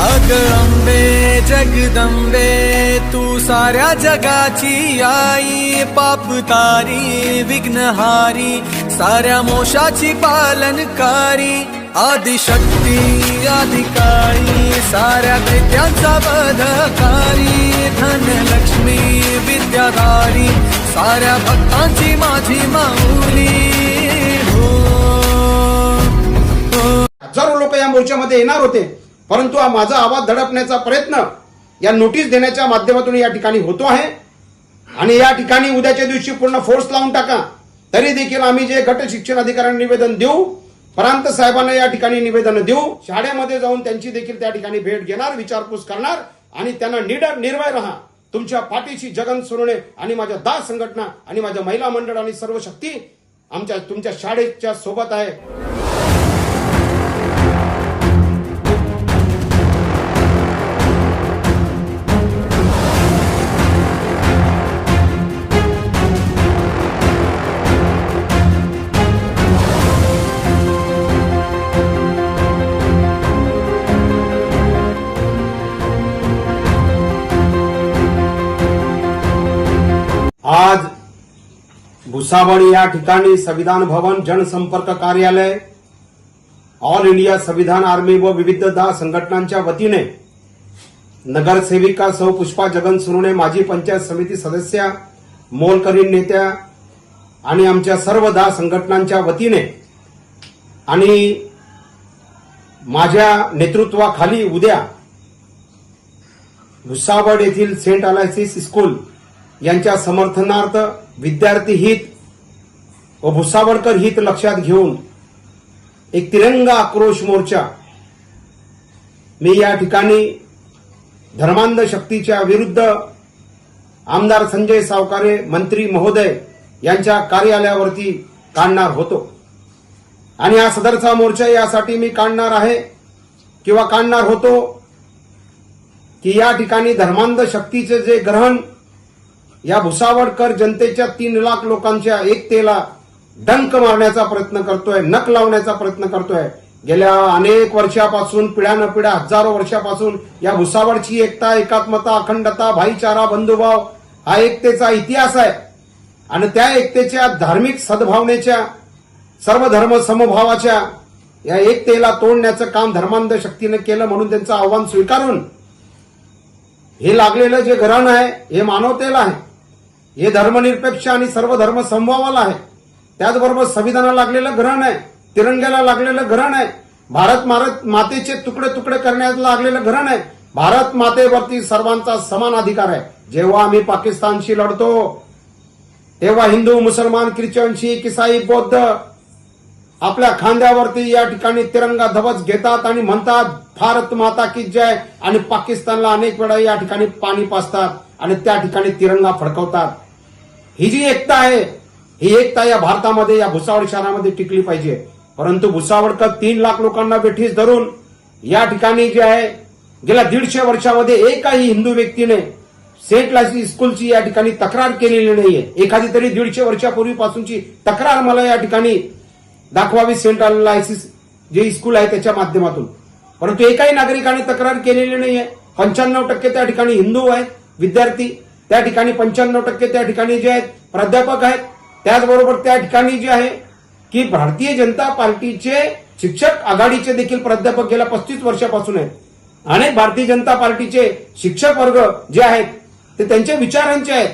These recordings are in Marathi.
अग जगदंबे तू साऱ्या जगाची आई, पाप तारी, विघ्नहारी साऱ्या मोशाची पालनकारी, आदिशक्ती अधिकारी साऱ्या दैत्यांचा वधकारी धनलक्ष्मी विद्याधारी साऱ्या भक्तांची माझी माऊली। मोर्चामध्ये येणार होते. परंतु हा माझा आवाज दडपण्याचा प्रयत्न या नोटीस देण्याच्या माध्यमातून या ठिकाणी होतो आहे. आणि या ठिकाणी उद्याच्या दिवशी पूर्ण फोर्स लावून टाका. तरी देखील आम्ही जे गट शिक्षण अधिकाऱ्यांना निवेदन देऊ प्रांत साहेबांना या ठिकाणी निवेदन देऊ शाळेमध्ये जाऊन त्यांची देखील त्या ठिकाणी भेट घेणार विचारपूस करणार आणि त्यांना निडर निर्भय राहा. तुमच्या पाठीशी जगन सोनवणे आणि माझ्या दास संघटना आणि माझ्या महिला मंडळ आणि सर्व शक्ती आमच्या तुमच्या शाळेच्या सोबत आहे. भुसावळ या ठिकाणी संविधान भवन जनसंपर्क कार्यालय ऑल इंडिया संविधान आर्मी व विविध दहा संघटनांच्या वतीने नगरसेविका सौ पुष्पा जगन सुरुणे माजी पंचायत समिती सदस्या मोलकरीण नेत्या आणि आमच्या सर्व दहा संघटनांच्या वतीने आणि माझ्या नेतृत्वाखाली उद्या भुसावळ येथील सेंट अलायसिस स्कूल यांच्या समर्थनार्थ विद्यार्थी हित व भुसावळकर हित लक्षात घेऊन एक तिरंगा आक्रोश मोर्चा मी या ठिकाणी धर्मांध शक्तीच्या विरुद्ध आमदार संजय सावकारे मंत्री महोदय यांच्या कार्यालयावरती काढणार होतो. आणि हा सदरचा मोर्चा यासाठी मी काढणार आहे किंवा काढणार होतो की या ठिकाणी धर्मांध शक्तीचे जे ग्रहण या भुसावळकर जनतेच्या तीन लाख लोकांच्या एकतेला डंक मारण्याचा प्रयत्न करतोय नक लावण्याचा प्रयत्न करतोय. गेल्या अनेक वर्षापासून पिढ्यानपिढ्या हजारो वर्षापासून या भुसावळची एकता एकात्मता अखंडता भाईचारा बंधुभाव हा एकतेचा इतिहास आहे. आणि त्या एकतेच्या धार्मिक सद्भावनेच्या सर्व धर्म समभावाच्या या एकतेला तोडण्याचं काम धर्मांध शक्तीनं केलं म्हणून त्यांचं आव्हान स्वीकारून हे लागलेलं जे घराणं आहे हे मानवतेला आहे. हे धर्मनिरपेक्ष आणि सर्व धर्म समभावाला आहे. त्याचबरोबर संविधानाला लागलेलं ग्रहण आहे तिरंग्याला लागलेलं ग्रहण आहे भारत मारत मातेचे तुकडे तुकडे करण्याला लागलेलं ग्रहण आहे भारत मातेवरती सर्वांचा समान अधिकार आहे. जेव्हा आम्ही पाकिस्तानशी लढतो तेव्हा हिंदू मुसलमान ख्रिश्चन शीख इसाई बौद्ध आपल्या खांद्यावरती या ठिकाणी तिरंगा धवज घेतात आणि म्हणतात भारत माता की जय. आणि पाकिस्तानला अनेक वेळा या ठिकाणी पाणी पाजतात आणि त्या ठिकाणी तिरंगा फडकवतात. ही जी एकता आहे ही एकता या भारतामध्ये या भुसावळ शहरामध्ये टिकली पाहिजे. परंतु भुसावळकर तीन लाख लोकांना वेठीस धरून या ठिकाणी जे आहे गेल्या दीडशे वर्षामध्ये एकाही हिंदू व्यक्तीने सेंट लासी स्कूलची या ठिकाणी तक्रार केलेली नाहीये. एखादी तरी दीडशे वर्षापूर्वीपासूनची तक्रार मला या ठिकाणी दाखवावी सेंट लायसिस जे स्कूल आहे त्याच्या माध्यमातून. परंतु एकाही नागरिकाने तक्रार केलेली नाहीये. पंच्याण्णव टक्के त्या ठिकाणी हिंदू आहेत विद्यार्थी. त्या ठिकाणी पंच्याण्णव टक्के त्या ठिकाणी जे आहेत प्राध्यापक आहेत. त्याचबरोबर त्या ठिकाणी जे आहे की भारतीय जनता पार्टीचे शिक्षक आघाडीचे देखील प्राध्यापक गेल्या पस्तीस वर्षापासून आहेत. अनेक भारतीय जनता पार्टीचे शिक्षक वर्ग जे आहेत ते त्यांच्या विचारांचे आहेत.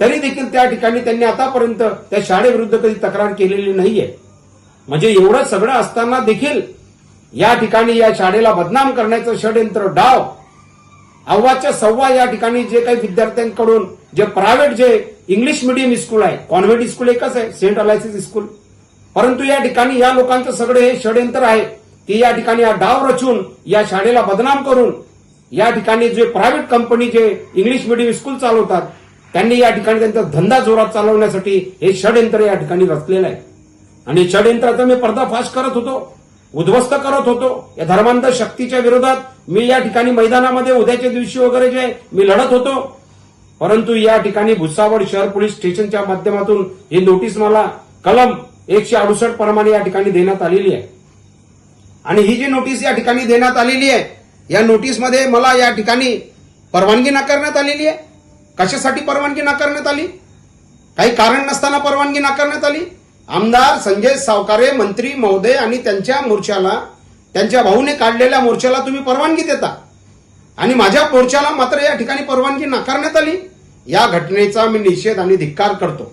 तरी देखील त्या ठिकाणी त्यांनी आतापर्यंत त्या शाळेविरुद्ध कधी तक्रार केलेली नाहीये. म्हणजे एवढं सगळं असताना देखील या ठिकाणी या शाळेला बदनाम करण्याचं षडयंत्र डाव अव्वाच्या सव्वा या ठिकाणी जे काही विद्यार्थ्यांकडून जे प्रायव्हेट जे इंग्लिश मिडियम स्कूल आहे कॉन्व्हेंट स्कूल एकच आहे सेंट अलायसिस स्कूल परंतु या ठिकाणी या लोकांचं सगळं हे षडयंत्र आहे की या ठिकाणी हा डाव रचून या शाळेला बदनाम करून या ठिकाणी जे प्रायव्हेट कंपनी जे इंग्लिश मिडियम स्कूल चालवतात त्यांनी या ठिकाणी त्यांचा धंदा जोरात चालवण्यासाठी हे षडयंत्र या ठिकाणी रचलेलं आहे. आणि षडयंत्राचा मी पर्दाफाश करत होतो. उद्ध्वस्त करत होतो. या धर्मांध शक्तीच्या विरोधात मी या ठिकाणी मैदानामध्ये उद्याच्या दिवशी वगैरे जे मी लढत होतो. परंतु या ठिकाणी भुसावळ शहर पोलीस स्टेशनच्या माध्यमातून ही नोटीस मला कलम एकशे अडुसष्ट प्रमाणे या ठिकाणी देण्यात आलेली आहे. आणि ही जी नोटीस या ठिकाणी देण्यात आलेली आहे या नोटीसमध्ये मला या ठिकाणी परवानगी नाकारण्यात आलेली आहे. कशासाठी परवानगी नाकारण्यात आली? काही कारण नसताना परवानगी नाकारण्यात आली? आमदार संजय सावकारे मंत्री महोदय आणि त्यांच्या मोर्चाला त्यांच्या भाऊने काढलेल्या मोर्चाला तुम्ही परवानगी देता. आणि माझ्या मोर्चाला मात्र या ठिकाणी परवानगी नाकारण्यात आली. या घटनेचा मी निषेध आणि धिक्कार करतो.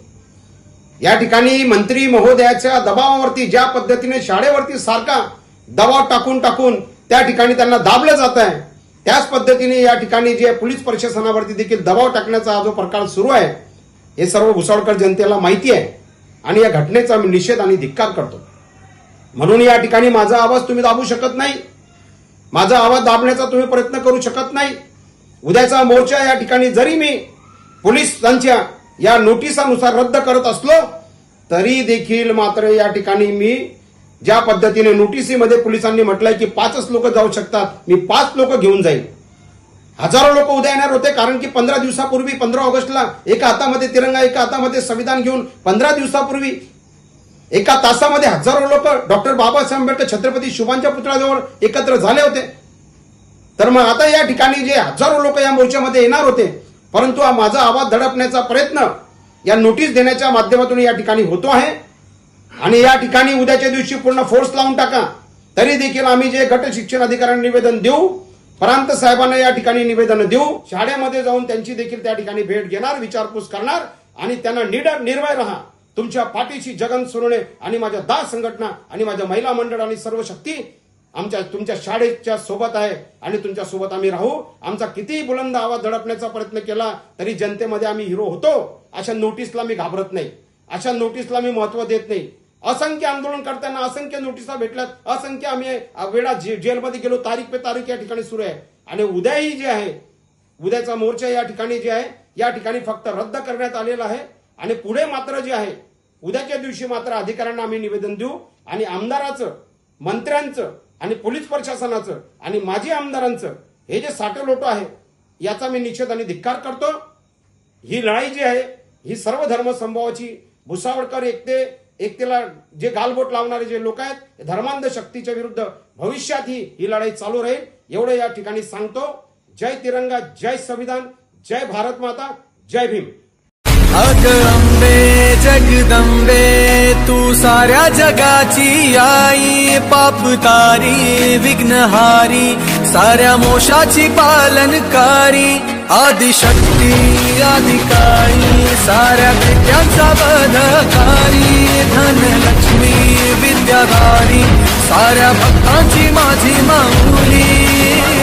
या ठिकाणी मंत्री महोदयाच्या दबावावरती ज्या पद्धतीने शाळेवरती सारखा दबाव टाकून टाकून त्या ठिकाणी त्यांना दाबलं जात आहे त्याच पद्धतीने या ठिकाणी जे पोलीस प्रशासनावरती देखील दबाव टाकण्याचा हा जो प्रकार सुरू आहे हे सर्व भुसावळकर जनतेला माहिती आहे. आणि या घटनेचा मी निषेध आणि धिक्कार करतो. म्हणून या ठिकाणी माझा आवाज तुम्ही दाबू शकत नाही. माझा आवाज दाबण्याचा तुम्ही प्रयत्न करू शकत नाही. उद्याचा मोर्चा या ठिकाणी जरी मी पोलिसांच्या या नोटिसानुसार रद्द करत असलो तरी देखील मात्र या ठिकाणी मी ज्या पद्धतीने नोटिसीमध्ये पोलिसांनी म्हटलंय की पाचच लोक जाऊ शकतात मी पाच लोक घेऊन जाईल हजारो लोक उद्या येणार होते कारण की पंधरा दिवसापूर्वी पंधरा ऑगस्टला एका हातामध्ये तिरंगा एका हातामध्ये संविधान घेऊन पंधरा दिवसापूर्वी एका तासामध्ये हजारो लोक डॉक्टर बाबासाहेब आंबेडकर छत्रपती शुभांच्या पुतळ्याजवळ एकत्र झाले होते. तर मग आता या ठिकाणी जे हजारो लोक या मोर्चामध्ये येणार होते परंतु हा माझा आवाज दडपण्याचा प्रयत्न या नोटीस देण्याच्या माध्यमातून या ठिकाणी होतो आहे. आणि या ठिकाणी उद्याच्या दिवशी पूर्ण फोर्स लावून टाका. तरी देखील आम्ही जे गट शिक्षण अधिकाऱ्यांना निवेदन देऊ परांत साहेबांना या ठिकाणी निवेदन देऊ. शाळेमध्ये जाऊन त्यांची देखील त्या ठिकाणी भेट घेणार विचारपूस करणार आणि त्यांना निडर निर्भय राहा. तुमच्या पाठीशी जगन सुरणे आणि माझ्या दास संघटना आणि माझ्या महिला मंडळ आणि सर्व शक्ती आमच्या तुमच्या शाळेच्या सोबत आहे आणि तुमच्यासोबत आम्ही राहू. आमचा कितीही बुलंद आवाज दडपण्याचा प्रयत्न केला तरी जनतेमध्ये आम्ही हिरो होतो. अशा नोटीसला मी घाबरत नाही. अशा नोटीसला मी महत्त्व देत नाही. असंख्य आंदोलन करताना असंख्य नोटिसा भेटल्यात. असंख्य आम्ही वेळा जे- जेलमध्ये गेलो. तारीख पे तारीख या ठिकाणी सुरू आहे. आणि उद्याही जे आहे उद्याचा मोर्चा या ठिकाणी जे आहे या ठिकाणी फक्त रद्द करण्यात आलेला आहे. आणि पुढे मात्र जे आहे उद्याच्या दिवशी मात्र अधिकाऱ्यांना आम्ही निवेदन देऊ. आणि आमदाराचं मंत्र्यांचं आणि पोलीस प्रशासनाचं आणि माजी आमदारांचं हे जे साठलोटो आहे याचा मी निषेध आणि धिक्कार करतो. ही लढाई जी आहे ही सर्व धर्मसंभावाची भुसावळकर एकते एक त्याला जे गालबोट लावणारे जे लोक आहेत धर्मांध शक्तीच्या विरुद्ध भविष्यात ही लढाई चालू राहील. एवढं या ठिकाणी सांगतो. जय तिरंगा जय संविधान जय भारत माता जय भीम. अग अंबे जगदंबे तू साऱ्या जगाची आई पाप तारी विघ्नहारी साऱ्या मोशाची पालनकारी. आदिशक्ती आदिकाळी साऱ्या विद्यांचा बलकारी धनलक्ष्मी विद्याधारी साऱ्या भक्तांची माझी मामुली.